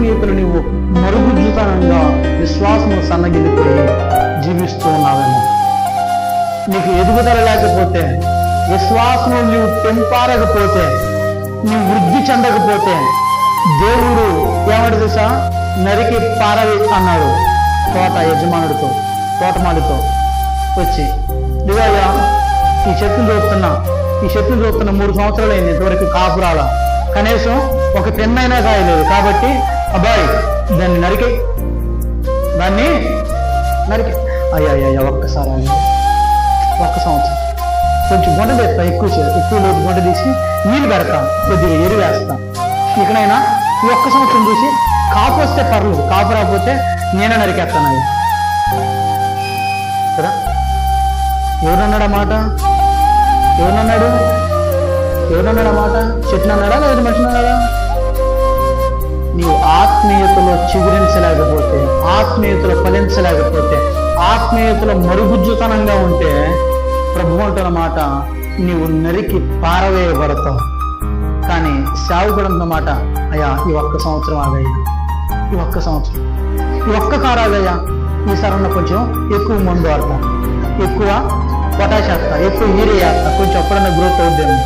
ఆత్మీయతలు నీవు మరుగుజ్జుతనంగా విశ్వాసము సన్నగిలిపోయి జీవిస్తూ ఉన్నావేమో నీకు ఎదుగుదల లేకపోతే విశ్వాసము నీవు పెంపారకపోతే నీవు వృద్ధి చెందకపోతే దేవుడు ఏమడు తెలుసా? నరికి పారవి అన్నాడు. తోట యజమానుడితో తోటమాలితో వచ్చి ఇదిగోయ్యా ఈ చెట్లు చూస్తున్నా. ఈ చెట్లు చూస్తున్న మూడు సంవత్సరాలు అయింది. ఇంతవరకు కాపురాల? కనీసం ఒక పెన్నైనా కాయలేదు. కాబట్టి అబ్బాయి దాన్ని నరికి. దాన్ని నరికి. అయ్యా అయ్యా ఒక్కసారి ఆగండి. ఒక్క సంవత్సరం. కొంచెం గుంట తెస్తా ఎక్కువ చే- ఎక్కువ లోతు గుంట తీసి నీళ్ళు పెడతాం కొద్దిగా ఎరువు వేస్తాం. ఇకనైనా ఈ ఒక్క సంవత్సరం చూసి కాపు వస్తే పర్లేదు కాపు రాకపోతే నేనే నరికేస్తాను అవి కదా ఎవరన్నాడు మాట? ఎవరన్నాడు? ఎవరన్నాడు మాట? చెట్టును అన్నాడా లేదా మనిషి అన్నాడా ఆత్మీయతలో చిగురించలేకపోతే ఆత్మీయతలో ఫలించలేకపోతే ఆత్మీయతలో మరుగుజ్జుతనంగా ఉంటే ప్రభు అంటున్న మాట నీవు నరికి పారవేయబడతావు. కానీ సేవకుడు అన్నమాట అయ్యా ఈ ఒక్క సంవత్సరం ఆగయ్యా. ఈ ఒక్క సంవత్సరం. ఈ ఒక్క కారాగయ్యా ఆగయ్యా. కొంచెం ఎక్కువ మందు వాడతా. ఎక్కువ పొటాష్ వేస్తా. ఎక్కువ యూరియా వేస్తా. కొంచెం ఎప్పుడన్నా గ్రోత్ అవుద్దేమో.